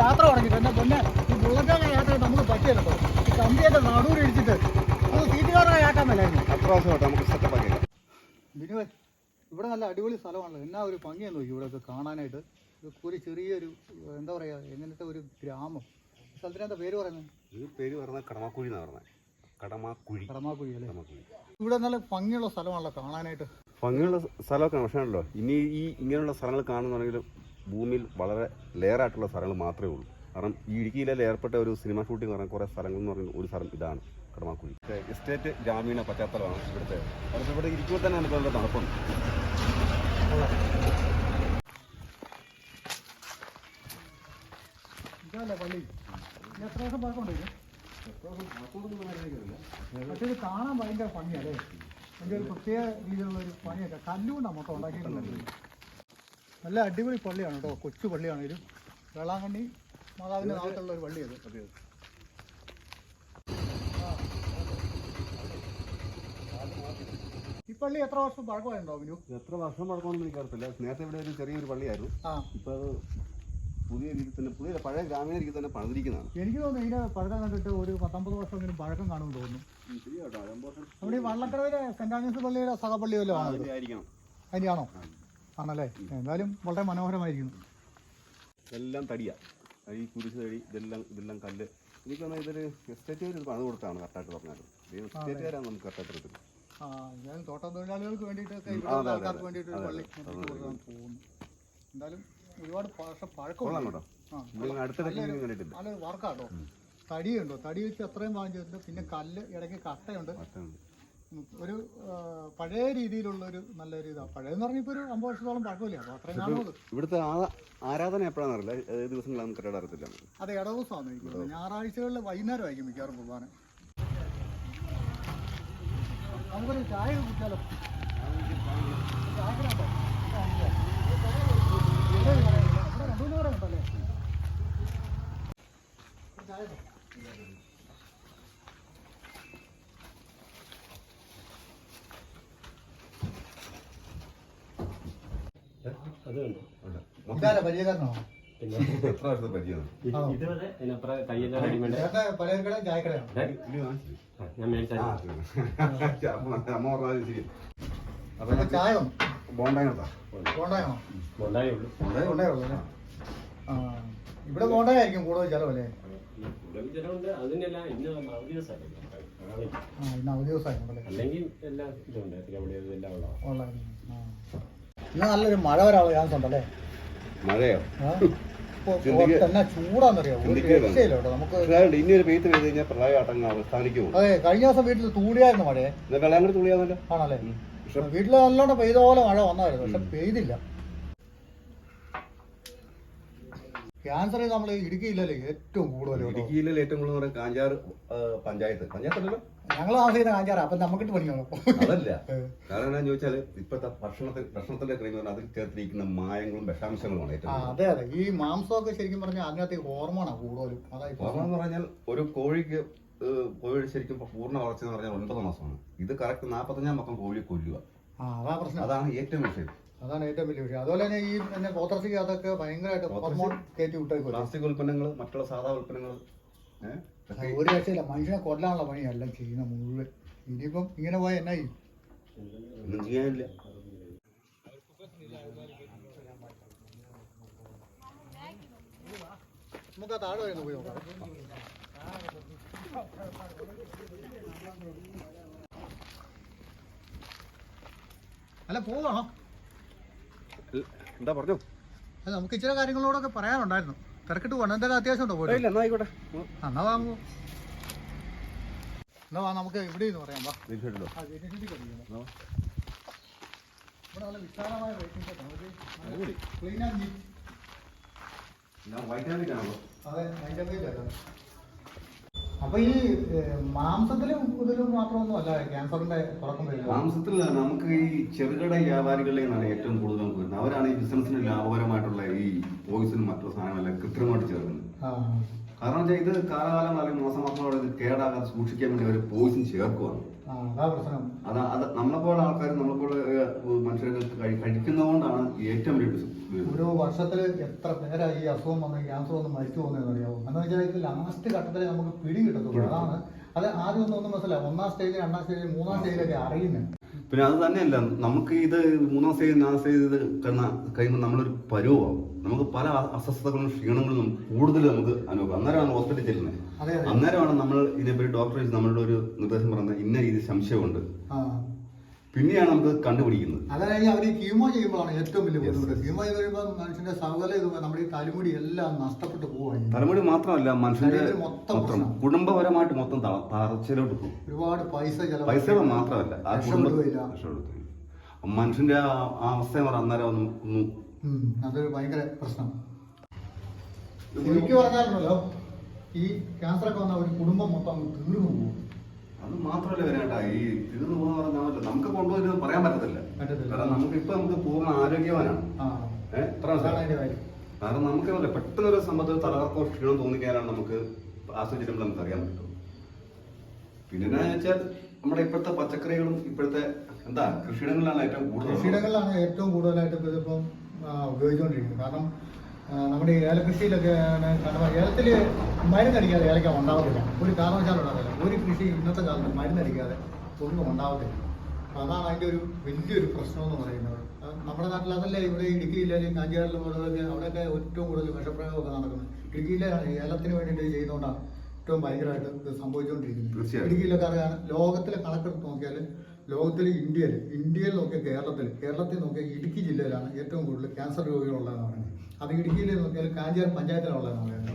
മാത്രം തുടങ്ങിയിട്ട് എന്നെ പൊന്നെ ഈ ബുള്ളറ്റൊക്കെ യാത്ര നമുക്ക് പറ്റിയല്ലോ. ഈ കമ്പിയൊക്കെ നടുവിൽ ഇടിച്ചിട്ട് അത് സീറ്റുകാരൊക്കെ യാക്കാൻ മേലായിരുന്നു. നമുക്ക് സെറ്റപ്പ് ബിനുവേ ഇവിടെ നല്ല അടിപൊളി സ്ഥലമാണല്ലോ. എന്നാ ഒരു ഭംഗിയെന്ന് നോക്കി ഇവിടെയൊക്കെ കാണാനായിട്ട്. ഒരു ചെറിയൊരു എന്താ പറയുക എങ്ങനത്തെ ഒരു ഗ്രാമം. സ്ഥലത്തിന് എന്താ പേര് പറയുന്നത്? ഇത് പേര് പറയുന്നത് കടമാക്കുഴി എന്നാണ് പറഞ്ഞത് കടമാക്കുഴി. കടമാക്കുഴി അല്ലേ? കടമാക്കുഴി. ഇവിടെ നല്ല ഭംഗിയുള്ള സ്ഥലമാണല്ലോ കാണാനായിട്ട്. ഭംഗിയുള്ള സ്ഥലമൊക്കെ പക്ഷേ ഉണ്ടല്ലോ ഇനി ഈ ഇങ്ങനെയുള്ള സ്ഥലങ്ങൾ കാണുന്നുണ്ടെങ്കിൽ ഭൂമിയിൽ വളരെ ലെയറായിട്ടുള്ള സ്ഥലങ്ങൾ മാത്രമേ ഉള്ളൂ. കാരണം ഈ ഇടുക്കിയിലെ ഏർപ്പെട്ട ഒരു സിനിമ ഷൂട്ടിംഗ് പറഞ്ഞ കുറേ സ്ഥലങ്ങൾ എന്ന് പറയുന്ന ഒരു സ്ഥലം ഇതാണ് കടമാക്കുഴി. എസ്റ്റേറ്റ് ഗ്രാമീണ പശ്ചാത്തലമാണ് ഇവിടുത്തെ. കാരണം ഇവിടെ ഇരിക്കുമ്പോൾ തന്നെ നല്ല തണുപ്പുണ്ട് പള്ളി. കാണാൻ ഭയങ്കര ഭംഗിയല്ലേ അതിന്റെ ഒരു പ്രത്യേക രീതിയിലുള്ള ഒരു പണിയൊക്കെ കല്ലുകൊണ്ടാണ് മൊത്തം ഉണ്ടാക്കിയിട്ടുള്ളത്. നല്ല അടിപൊളി പള്ളിയാണ് കേട്ടോ കൊച്ചു പള്ളിയാണെങ്കിലും വേളാങ്കണ്ണി മാതാവിന്റെ നാളത്തുള്ള ഒരു പള്ളി അത് ഈ പള്ളി എത്ര വർഷം പഴക്കമായിട്ടുണ്ടോ ബിനു എത്ര വർഷം പഴക്കമൊന്നും എനിക്കറിയത്തില്ല. നേരത്തെ ഇവിടെ ഒരു ചെറിയൊരു പള്ളിയായിരുന്നു. ഇപ്പൊ അത് പുതിയ രീതിയിൽ തന്നെ പുതിയ പഴയ ഗ്രാമീണ രീതിയിൽ തന്നെ പണിതിരിക്കുന്നതാണ്. എനിക്ക് തോന്നുന്നു ഇതിന് പഴക്കം കണ്ടിട്ട് ഒരു പത്തൊമ്പത് വർഷമെങ്കിലും പഴക്കം കാണുമെന്ന് തോന്നുന്നു. നമ്മുടെ ഈ വള്ളക്കടവിലെ സെന്റ് ആൻഡ്രൂസ് പള്ളിയുടെ സഹപള്ളിയല്ലോ ആയിരിക്കണം. അതിന്റെയാണോ ആണല്ലേ? എന്തായാലും വളരെ മനോഹരമായിരിക്കുന്നു. എല്ലാം തടിയാ. ഈ കുരിശ് തടി ഇതെല്ലാം ഇതെല്ലാം കല്ല്. എനിക്ക് തോന്നുന്നത് ഇതൊരു എസ്റ്റേറ്റുകാർ ഇത് പണിത് കൊടുത്താണ് കറക്റ്റായിട്ട് പറഞ്ഞാൽ എസ്റ്റേറ്റുകാരാണ് നമുക്ക് കറക്റ്റായിട്ട് എടുക്കുന്നത്. ആ ഞാൻ തോട്ടം തൊഴിലാളികൾക്ക് വേണ്ടിയിട്ടൊക്കെ ഇവിടെ ആൾക്കാർക്ക് വേണ്ടിയിട്ട് ഒരു പള്ളി കൊടുക്കാൻ പോകുന്നു. എന്തായാലും ഒരുപാട് വർഷം കൊള്ളാം പഴക്കമുണ്ട്. കേട്ടോ. നല്ലൊരു വർക്കാട്ടോ തടിയുണ്ടോ? തടി വെച്ച് അത്രയും വാങ്ങിച്ചിട്ടുണ്ട് പിന്നെ കല്ല് ഇടയ്ക്ക് കട്ടയുണ്ട്. ഒരു പഴയ രീതിയിലുള്ള ഒരു നല്ലൊരു ഇതാണ് പഴയെന്ന് പറഞ്ഞാൽ ഇപ്പോൾ ഒരു അമ്പത് വർഷത്തോളം പഴക്കമില്ല? അപ്പോൾ അത്രയും കാണുന്നത് ഇവിടുത്തെ ആരാധന എപ്പോഴാണെന്നറിയില്ല ഏത് ദിവസങ്ങളാണെന്ന് കറക്റ്റ് അറിയത്തില്ല. അതെ ഇടദിവസമാണ് എനിക്ക് തോന്നുന്നത് ഞായറാഴ്ചകളിൽ വൈകുന്നേരം ആയിരിക്കും മിക്കവാറും കുർബാന നമുക്കൊരു ചായ കുടിച്ചാലോ? ചായക്കടയുണ്ടോ? ആ, ഉണ്ട്. ഇവിടെ ഒരു കടയുണ്ട്. ഇവിടെ രണ്ട് മൂന്ന് കടയുണ്ടല്ലേ? ഒരു ചായ തരോ? അതുണ്ട് ഇതാരാ പരിചയക്കാരനാണോ പിന്നെ എത്ര വർഷത്തെ പരിചയമാണ് ഇത് ഇതുവരെ അതിനപ്പുറം കയ്യെല്ലാം റെഡിമെയ്ഡ് ചേട്ടന്റെ പലചരക്കടയും ചായക്കടയാണ്. ഇത് കാണിച്ചു ഞാൻ മേടിച്ചാൽ ആ ശരി. അപ്പൊ അമ്മ പറഞ്ഞാൽ ശരി. അപ്പൊ അപ്പോൾ ചായ വന്നു ബോണ്ടായിട്ടാ ബോണ്ടായാണോ ഉണ്ടായേ ഉള്ളൂ. ബോണ്ടായ ഉള്ളൂ അല്ലേ? ആ. ഇവിടെ ബോണ്ടായിരിക്കും കൂടുതൽ ചിലവല്ലേ? അല്ലേ ചിലവുണ്ട്. അതിനെല്ലാം ഇന്ന് അവധി ആ ഇന്ന് അവധി ദിവസമായിരുന്നല്ലേ അല്ലെങ്കിൽ എല്ലാം ഇതുണ്ട്. തിരുവള്ളി എല്ലാം ഉള്ളതാണ്. ഉള്ളായിരുന്നു. ഇന്ന് നല്ലൊരു മഴ വരാനുള്ള ചാൻസ് ഉണ്ടല്ലേ? മഴയോ? ഇനി ഒരു പെയ്ത്ത് പെയ്ത് കഴിഞ്ഞാൽ അതെ കഴിഞ്ഞ ദിവസം വീട്ടിൽ തൂളിയായിരുന്നു മഴയെ ആണല്ലേ? വീട്ടിൽ നല്ലോണം പെയ്ത പോലെ മഴ വന്നായിരുന്നു പക്ഷെ പെയ്തില്ല. ക്യാൻസർ നമ്മൾ ഇടുക്കിയില്ലല്ലേ ഏറ്റവും കൂടുതൽ ഇടുക്കിയിലെ ഏറ്റവും കൂടുതൽ കാഞ്ചാർ പഞ്ചായത്ത്. പഞ്ചായത്തല്ലല്ലോ? ഞങ്ങൾ താമസിക്കുന്ന കാഞ്ചാറ അപ്പൊ നമുക്കിട്ട് പണിയാണോ അതല്ല. കാരണം ഞാൻ ചോദിച്ചാൽ ഇപ്പോഴത്തെ ഭക്ഷണത്തിൽ ഭക്ഷണത്തിന്റെ ക്രീം അതിൽ ചേർത്തിരിക്കുന്ന മായങ്ങളും വിഷാംശങ്ങളുമാണ് ഏറ്റവും അതെ അതെ. ഈ മാംസമൊക്കെ ശരിക്കും പറഞ്ഞാൽ അതിനകത്ത് ഹോർമോണാണ് കൂടുതലും. ഹോർമോൺ എന്ന് പറഞ്ഞാൽ ഒരു കോഴിക്ക് കോഴി ശരിക്കും പൂർണ വളർച്ച എന്ന് പറഞ്ഞാൽ ഒൻപത് മാസമാണ്. ഇത് കറക്റ്റ് നാൽപ്പത്തഞ്ചാം മാസം കോഴി കൊല്ലുക. ആ അതാ പ്രശ്നം. അതാണ് ഏറ്റവും വിഷയം. അതാണ് ഏറ്റവും വലിയ വിഷയം. അതുപോലെ തന്നെ ഈ പിന്നെ പോത്രസിക്ക് അതൊക്കെ ഭയങ്കരമായിട്ട് ഹോർമോൺ കയറ്റി വിട്ടേക്കും പ്ലാസ്റ്റിക് ഉൽപ്പന്നങ്ങൾ മറ്റുള്ള സാധാ ഉൽപ്പന്നങ്ങൾ ഒരു രക്ഷയില്ല. മനുഷ്യനെ കൊല്ലാനുള്ള പണിയല്ല ചെയ്യുന്ന മുഴുവൻ. ഇനിയിപ്പം ഇങ്ങനെ പോയാൽ എന്നാ ചെയ്യും ഒന്നും ചെയ്യാനില്ല. നമുക്ക് ആ താഴെ വരുന്ന പോയി നോക്കാം. അല്ല പോവാണോ? എന്താ പറഞ്ഞു? അല്ല നമുക്ക് ഇച്ചിരി കാര്യങ്ങളോടൊക്കെ പറയാനുണ്ടായിരുന്നു. തിരക്കിട്ട് പോകണം എന്തായാലും അത്യാവശ്യം ഉണ്ടോ പോയിട്ട്? ഇല്ല എന്നാ ആയിക്കോട്ടെ. എന്നാ വാങ്ങുമോ എന്നാ വാ നമുക്ക് എവിടെ എന്ന് പറയാം വാ. തീർച്ചയായിട്ടും ആ ജനിസിറ്റി പഠിക്കുന്നു ആ. ഇവിടെ നല്ല വിശാലമായ വെയിറ്റിംഗ് ക്ലീൻ ആൻഡ് നീറ്റ് ഞാൻ വൈറ്റാമിക് ആണല്ലോ അതെ അതിന്റെ അപ്പൊ ഈ മാംസത്തിലും ഇതിലും മാത്രമൊന്നും അല്ല ക്യാൻസറിന്റെ തുടക്കം വരുന്നത് മാംസത്തിൽ നമുക്ക് ഈ ചെറുകിട വ്യാപാരികളിൽ നിന്നാണ് ഏറ്റവും കൂടുതൽ നമുക്ക് വരുന്നത്. അവരാണ് ഈ ബിസിനസ്സിന് ലാഭകരമായിട്ടുള്ള ഈ പോയിസൺ മറ്റു സാധനങ്ങളെല്ലാം കൃത്രിമമായിട്ട് ചേർക്കുന്നത്. കാരണം വെച്ചാൽ ഇത് കാലകാലം അല്ലെങ്കിൽ മാസം ഇത് കേടാകാതെ സൂക്ഷിക്കാൻ വേണ്ടി അവർ പോയിസൺ ചേർക്കുവാണ്. അതാ അത് നമ്മളെപ്പോലെ ആൾക്കാർ നമ്മളെപ്പോലെ മനുഷ്യർക്ക് കഴി- കഴിക്കുന്നതുകൊണ്ടാണ് ഏറ്റവും വലിയ. ഒരു വർഷത്തിൽ എത്ര പേരാ ഈ അസുഖം വന്ന് ക്യാൻസർ വന്ന് മരിച്ചു പോകുന്നതെന്ന് അറിയാമോ എന്ന് വെച്ചാൽ ലാസ്റ്റ് ഘട്ടത്തിലേ നമുക്ക് പിടി കിട്ടത്തുള്ളൂ അതാണ്. അത് ആദ്യം ഒന്നും ഒന്നും മനസ്സിലാവും ഒന്നാം സ്റ്റേജ് രണ്ടാം സ്റ്റേജ് മൂന്നാം സ്റ്റേജിലൊക്കെ അറിയുന്നത്. പിന്നെ അത് തന്നെയല്ല നമുക്ക് ഇത് മൂന്നാം സ്റ്റേജ് നാലാം സ്റ്റേജ് ഇത് കഴിഞ്ഞ കഴിയുമ്പോൾ നമ്മളൊരു പരുവാകും നമുക്ക് പല അസ്വസ്ഥതകളും ക്ഷീണങ്ങളും നമുക്ക് കൂടുതൽ നമുക്ക് അനുഭവം. അന്നേരമാണ് ഹോസ്പിറ്റലിൽ ചെല്ലുന്നത് അന്നേരമാണ് നമ്മൾ ഇതിനെപ്പറ്റി ഡോക്ടർ നമ്മളുടെ ഒരു നിർദ്ദേശം പറഞ്ഞ ഇന്ന രീതി സംശയമുണ്ട്. പിന്നെയാണ് നമുക്ക് കണ്ടുപിടിക്കുന്നത്. അതായത് അവർ കീമോ ചെയ്യുമ്പോഴാണ് ഏറ്റവും വലിയ ബുദ്ധിമുട്ട്. കീമോ ചെയ്ത് കഴിയുമ്പോൾ മനുഷ്യന്റെ സകല ഇത് നമ്മുടെ ഈ തലമുടി എല്ലാം നഷ്ടപ്പെട്ടു പോവാണ് തലമുടി മാത്രമല്ല മനുഷ്യന്റെ മൊത്തം. കുടുംബപരമായിട്ട് മൊത്തം തറച്ചിലോട്ട് പോകും. ഒരുപാട് പൈസ പൈസ മാത്രമല്ല ആ കുടുംബം. മനുഷ്യന്റെ ആ അവസ്ഥ അന്നേരം ഒന്നും അതൊരു ഭയങ്കര പ്രശ്നം. എനിക്ക് പറഞ്ഞാലുണ്ടല്ലോ ഈ ക്യാൻസറൊക്കെ വന്ന ഒരു കുടുംബം മൊത്തം തീർന്നു പോകും അത് മാത്രമല്ല വരേണ്ട ഈ തീർന്നു പോകുന്ന പറഞ്ഞാൽ നമുക്ക് കൊണ്ടുവരുന്നത് പറയാൻ പറ്റത്തില്ല. കാരണം നമുക്ക് ഇപ്പൊ നമുക്ക് പൂർണ ആരോഗ്യവാനാണ് കാരണം നമുക്ക് അറിയില്ല, പെട്ടെന്ന് ഒരു സംബന്ധത്തിൽ തലകർക്കോ ക്ഷീണം തോന്നിക്കാനാണ് നമുക്ക് ആസ്വദിച്ചിട്ടുമ്പോൾ നമുക്ക് അറിയാൻ പറ്റും പിന്നെ എന്നാ വെച്ചാൽ നമ്മുടെ ഇപ്പോഴത്തെ പച്ചക്കറികളും ഇപ്പോഴത്തെ എന്താ കൃഷിയിടങ്ങളിലാണ് ഏറ്റവും കൂടുതൽ കൃഷിയിടങ്ങളിലാണ് ഏറ്റവും കൂടുതലായിട്ട് ഇപ്പം ഉപയോഗിച്ചുകൊണ്ടിരിക്കുന്നത്. കാരണം നമ്മുടെ ഈ ഏലകൃഷിയിലൊക്കെ കാരണം ഏലത്തിൽ മരുന്നടിക്കാതെ ഏലക്ക ഉണ്ടാവത്തില്ല. ഒരു കാരണവശാലും ഉണ്ടാവില്ല ഒരു കൃഷി ഇന്നത്തെ കാലത്ത് മരുന്നടിക്കാതെ ഒന്നും ഉണ്ടാവത്തില്ല. അപ്പം അതാണ് അതിന്റെ ഒരു വലിയൊരു പ്രശ്നം എന്ന് പറയുന്നത് നമ്മുടെ നാട്ടിൽ അതല്ലേ ഇവിടെ ഇടുക്കി ജില്ലയിൽ കാഞ്ചിയാറിലും അവിടെയൊക്കെ അവിടെയൊക്കെ ഏറ്റവും കൂടുതൽ വിഷപ്രയോഗമൊക്കെ നടക്കുന്നത്. ഇടുക്കിയിലെ ഏലത്തിന് വേണ്ടിയിട്ട് ചെയ്യുന്നതുകൊണ്ടാണ് ഏറ്റവും ഭയങ്കരമായിട്ട് സംഭവിച്ചുകൊണ്ടിരിക്കുന്നത്. ഇടുക്കിയിലൊക്കെ അറിയാൻ ലോകത്തിലെ കണക്കെടുത്ത് നോക്കിയാൽ ലോകത്തിൽ ഇന്ത്യയിൽ ഇന്ത്യയിൽ നോക്കിയ കേരളത്തിൽ കേരളത്തിൽ നോക്കിയ ഇടുക്കി ജില്ലയിലാണ് ഏറ്റവും കൂടുതൽ ക്യാൻസർ രോഗികളുള്ളതെന്ന് പറയുന്നത്. അത് ഇടുക്കിയിൽ നോക്കിയാൽ കാഞ്ചാർ പഞ്ചായത്തിലുള്ളതെന്ന് പറയുന്നത്.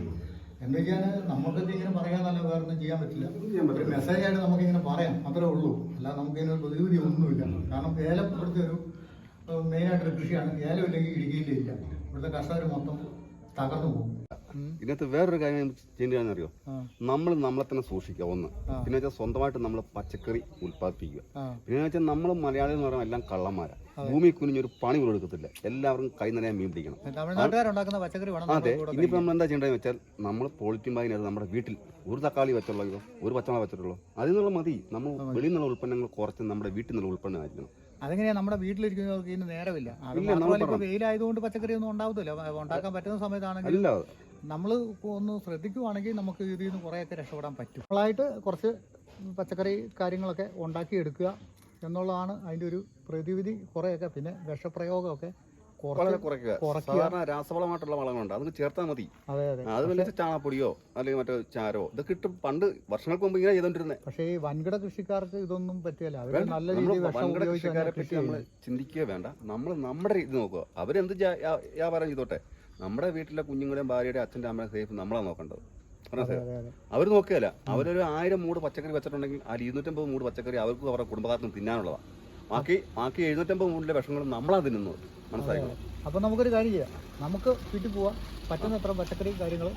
എന്ന് വെച്ചാൽ നമുക്കൊക്കെ ഇങ്ങനെ പറയാനല്ല വേറെ ഒന്നും ചെയ്യാൻ പറ്റില്ല. ഒരു മെസ്സേജായിട്ട് മെസ്സേജ് ആയിട്ട് നമുക്കിങ്ങനെ പറയാം. അത്രേ ഉള്ളൂ. അല്ലാതെ നമുക്ക് ഒരു പ്രതിവിധി ഒന്നുമില്ല. കാരണം ഏലം ഇവിടുത്തെ ഒരു മെയിനായിട്ടൊരു കൃഷിയാണ്. ഏലം ഇല്ലെങ്കിൽ ഇടുക്കിയിലില്ല. ഇവിടുത്തെ കർഷകർ മൊത്തം തകർന്നു പോകും. ഇതിനകത്ത് വേറൊരു കാര്യം ചെയ്യേണ്ടതെന്ന് അറിയോ നമ്മൾ നമ്മളെ തന്നെ സൂക്ഷിക്കുക ഒന്ന്. പിന്നെ വെച്ചാൽ സ്വന്തമായിട്ട് നമ്മൾ പച്ചക്കറി ഉൽപ്പാദിപ്പിക്കുക. പിന്നെ വെച്ചാൽ നമ്മൾ മലയാളികൾ എന്ന് പറയുമ്പോൾ എല്ലാം കള്ളന്മാരാ. ഭൂമി കുനിഞ്ഞൊരു പണി പോലും എടുക്കത്തില്ല. എല്ലാവരും കൈ നിറയാൻ മീൻ പിടിക്കണം. അതെ. ഇനിയിപ്പോൾ നമ്മൾ എന്താ ചെയ്യേണ്ടതെന്ന് വെച്ചാൽ നമ്മൾ പോളിറ്റീൻ ബാഗിനകത്ത് നമ്മുടെ വീട്ടിൽ ഒരു തക്കാളി വെച്ചുള്ളതോ ഒരു പച്ചമുളക് വെച്ചിട്ടുള്ളൂ അതിൽ നിന്നുള്ള മതി. നമ്മൾ വെളിയിൽ നിന്നുള്ള ഉൽപ്പന്നങ്ങൾ കുറച്ച് നമ്മുടെ വീട്ടിൽ നിന്നുള്ള ഉൽപ്പന്നം ആയിരിക്കണം. അതെങ്ങനെയാ? നമ്മുടെ വീട്ടിലിരിക്കുന്നവർക്ക് ഇതിന് നേരമില്ല. അത് മാത്രമല്ല ഇപ്പൊ. വെയിലായതുകൊണ്ട് പച്ചക്കറി ഒന്നും ഉണ്ടാവത്തില്ല. ഉണ്ടാക്കാൻ പറ്റുന്ന സമയത്താണെങ്കിൽ നമ്മൾ ഒന്ന് ശ്രദ്ധിക്കുവാണെങ്കിൽ നമുക്ക് ഇതിൽ നിന്ന് കുറേയൊക്കെ രക്ഷപ്പെടാൻ പറ്റും. നമ്മളായിട്ട് കുറച്ച് പച്ചക്കറി കാര്യങ്ങളൊക്കെ ഉണ്ടാക്കിയെടുക്കുക എന്നുള്ളതാണ് അതിന്റെ ഒരു പ്രതിവിധി. കുറേയൊക്കെ പിന്നെ വിഷപ്രയോഗമൊക്കെ വളരെ കുറയ്ക്കുക. സാധാരണ രാസവളമായിട്ടുള്ള വളങ്ങളുണ്ട്. അതൊക്കെ ചേർത്താൽ മതി. അതെ അതെ. അത് വലിയ ചാണകപ്പൊടിയോ അല്ലെങ്കിൽ മറ്റോ ചാരോ ഇതൊക്കെ കിട്ടും പണ്ട് വർഷങ്ങൾക്ക് മുമ്പ് ഇങ്ങനെ ചെയ്തോണ്ടിരുന്നത് പക്ഷേ ഈ വൻകിട കൃഷിക്കാർക്ക് ഇതൊന്നും പറ്റിയല്ല. വേണ്ട. നല്ല രീതിയിൽ വൻകിട കൃഷിക്കാരെ പറ്റി നമ്മൾ. ചിന്തിക്കുക വേണ്ട. നമ്മൾ നമ്മുടെ ഇത് നോക്കുക. അവരെന്ത് വ്യാപാരം ചെയ്തോട്ടെ? നമ്മുടെ വീട്ടിലെ കുഞ്ഞുങ്ങളെയും ഭാര്യയുടെ അച്ഛന്റെ അമ്മയുടെ സേഫ് നമ്മളാണ് നോക്കേണ്ടത്. അവർ നോക്കിയല്ല അവരൊരു ആയിരം മൂട് പച്ചക്കറി വെച്ചിട്ടുണ്ടെങ്കിൽ ആ ഇരുന്നൂറ്റമ്പത് മൂട് പച്ചക്കറി അവർക്കും അവരുടെ കുടുംബക്കാർക്കും തിന്നാനുള്ളതാണ് ബാക്കി ബാക്കി എഴുന്നൂറ്റമ്പത് മൂടിലെ വിഷങ്ങളും നമ്മളാണ് തിന്നുന്നത്. മനസ്സിലായി? അപ്പൊ നമുക്കൊരു കാര്യം ചെയ്യാം. നമുക്ക് വീട്ടിൽ പോവാം. പറ്റുന്നത്ര പച്ചക്കറി കാര്യങ്ങൾ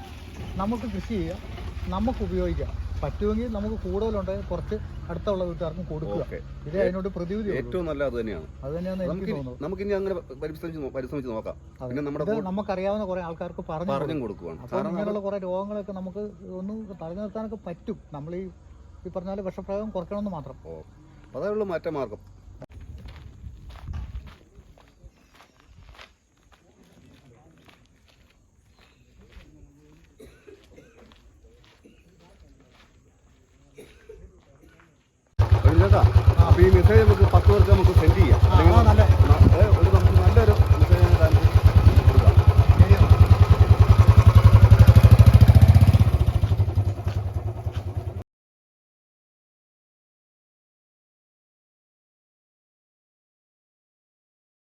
നമുക്ക് കൃഷി ചെയ്യാം. നമുക്ക് ഉപയോഗിക്കാം. പറ്റുമെങ്കിൽ നമുക്ക് കൂടുതലുണ്ടെങ്കിൽ കുറച്ച് അടുത്തുള്ള വീട്ടുകാർക്കും കൊടുക്കുക. ഇത് അതിനോട് പ്രതിവിധി ഏറ്റവും നല്ല അത് തന്നെയാണ്. അത് തന്നെയാണ് എനിക്ക് തോന്നുന്നത് നമുക്ക് ഇനി അങ്ങനെ പരിശ്രമിച്ച് നോക്കാം. പിന്നെ നമ്മുടെ നമുക്കറിയാവുന്ന കുറെ ആൾക്കാർക്ക് പറഞ്ഞു പറഞ്ഞു കൊടുക്കുകയാണ് അപ്പോൾ ഇങ്ങനെയുള്ള കുറെ രോഗങ്ങളൊക്കെ നമുക്ക് ഒന്ന് തടഞ്ഞു നിർത്താനൊക്കെ പറ്റും. നമ്മൾ ഈ പറഞ്ഞാൽ വിഷപ്രയോഗം കുറയ്ക്കണമെന്ന് മാത്രം. അതേ ഉള്ളൂ മാറ്റ മാർഗം.